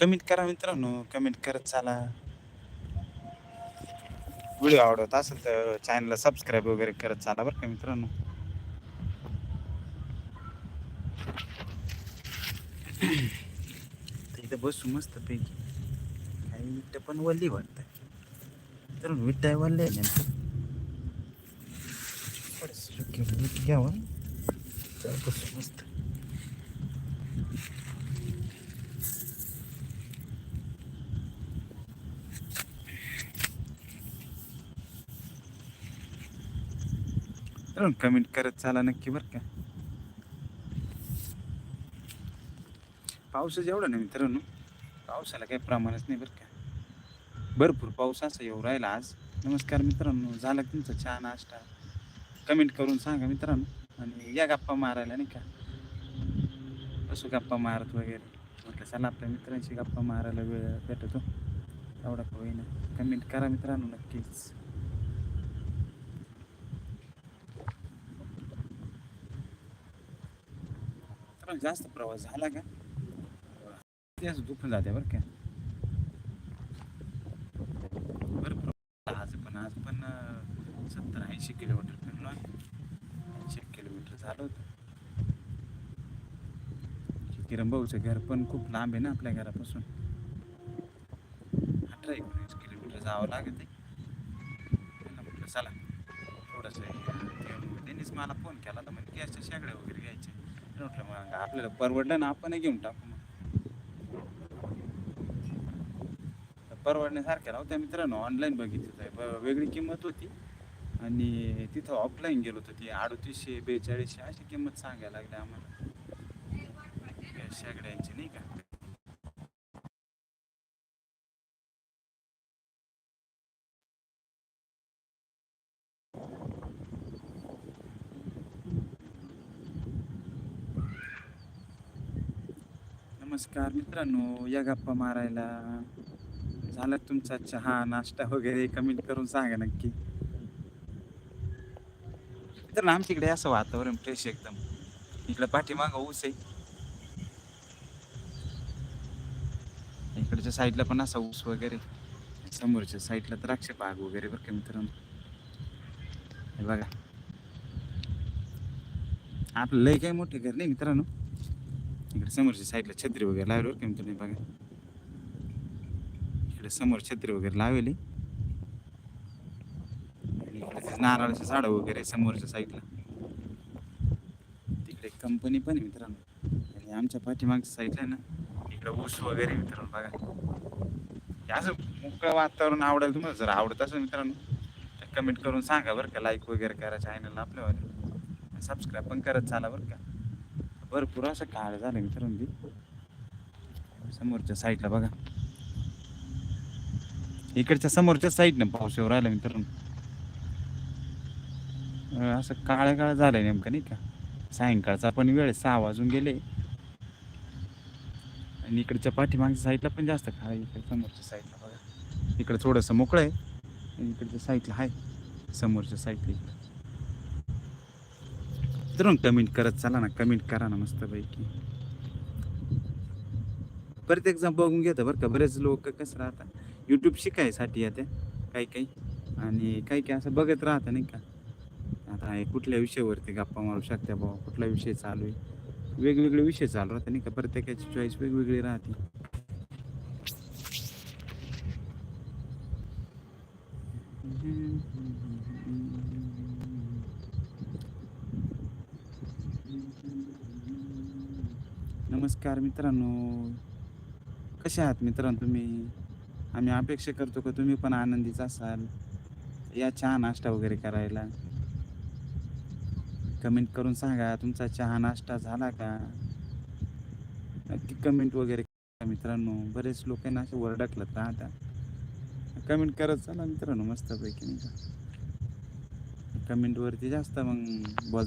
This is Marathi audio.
कमेंट करा मित्रांनो कमेंट करत चाला. व्हिडिओ आवडत असेल तर चॅनलला सबस्क्राईब वगैरे करत चाला बरं का मित्रांनो. इथं बसू मस्त पैकी काही विट्ट पण वल्ली वाटत तर आहे वल्ले नंतर घ्यावं. बसू मस्त. तर कमेंट करत चाला नक्की बरं का. पावसाचं एवढं नाही मित्रांनो. पावसाला काही प्रमाणच नाही बरं का. भरपूर पाऊस असा येऊ राहिला आज. नमस्कार मित्रांनो झाला तुमचा चहा नाश्ता? कमेंट करून सांगा मित्रांनो. आणि या गप्पा मारायला नाही का? असं गप्पा मारत वगैरे. म्हटलं चला आपल्या मित्रांशी गप्पा मारायला वेळ भेटतो. एवढा होईना. कमेंट करा मित्रांनो नक्कीच. मित्रांनो, जास्त प्रवास झाला का? ते असं दुखून जाते बरं का. बरं प्रवास आज पण आज पण सत्तर ऐंशी किलोमीटर फिरलो ऐंशी किलोमीटर झालं होतं. किरण भाऊचं घर पण खूप लांब आहे ना आपल्या घरापासून. अठरा एकोणीस किलोमीटर जावं लागत आहे त्यांना म्हटलं चला थोडंसं ते- त्यांनीच मला फोन केला तर म्हणजे गॅसच्या शेगड्या वगैरे घ्यायचे मी म्हटलं मग आपल्याला परवडलं ना आपण घेऊन टाकू मग. परवडण्यासारख्या नव्हत्या मित्रांनो. ऑनलाईन बघितलं होतं वेगळी किंमत होती. आणि तिथं ऑफलाईन गेलो होतो ती अडतीसशे बेचाळीसशे अशी किंमत सांगायला लागली आम्हाला. शेगड्यांची नाही का? नमस्कार मित्रांनो या गप्पा मारायला झाला तुमचा चहा नाश्ता वगैरे कमेंट करून सांगा नक्की. तर आमच्या इकडे असं वातावरण फ्रेश एकदम. इकडे पाठीमागं ऊस आहे. इकडच्या साईडला पण असा ऊस वगैरे. समोरच्या साईडला द्राक्ष बाग वगैरे बरं का मित्रांनो. हे बघा. आपलं लय काही मोठे घर नाही मित्रांनो. इकडे समोरच्या साईडला छत्री वगैरे लावली बरं का मित्रांनो बघा. इकडे समोर छत्री वगैरे लावली. इकडे ते नारळाचे झाडं वगैरे समोरच्या साईडला. तिकडे कंपनी पण आहे मित्रांनो. आणि आमच्या पाठीमागच्या साईडला ना इकडे ऊस वगैरे आहे मित्रांनो बघा. हे असं मोकळं वातावरण आवडेल तुम्हाला जर आवडत असेल मित्रांनो तर कमेंट करून सांगा बरं का. लाईक वगैरे करा चॅनलला आपल्यावर. सबस्क्राईब पण करत चाला बरं का. भरपूर असं काळ झालं मित्रांनो ते म्हणजे समोरच्या साईडला बघा. इकडच्या समोरच्या साईडनं पाऊस येऊ राहिला मित्रांनो असं काळ काळ झालंय नेमकं नाही का? सायंकाळचा पण वेळ सहा वाजून गेले. आणि इकडच्या पाठीमागच्या साईडला पण जास्त काळ इकडे समोरच्या साईडला बघा. इकडे थोडंसं मोकळं आहे आणि इकडच्या साईडला आहे समोरच्या साईडला इकडे. तर कमेंट करत चला ना कमेंट करा ना मस्तपैकी. परत एक्झाम बघून घेतं बरं का. बरेच लोक कसं राहतात. यूट्यूब शिकायसाठी येते काही काही. आणि काही काही असं बघत राहतं नाही का. आता हे कुठल्या विषयावरती गप्पा मारू शकते बाबा कुठला विषय चालू आहे. वेगवेगळे विषय चालू राहते नाही का. प्रत्येकाची चॉईस वेगवेगळी राहते. नमस्कार मित्रांनो. कसे आहात मित्रांनो तुम्ही? आम्ही अपेक्षा करतो का तुम्ही पण आनंदीच असाल? या चहा नाश्ता वगैरे करायला. कमेंट करून सांगा तुमचा चहा नाश्ता झाला का? नक्की कमेंट वगैरे मित्रांनो. बरेच लोकांना असे वरडकलत आता कमेंट करत चला मित्रांनो मस्तपैकी. नाही का कमेंटवरती जास्त मग बोल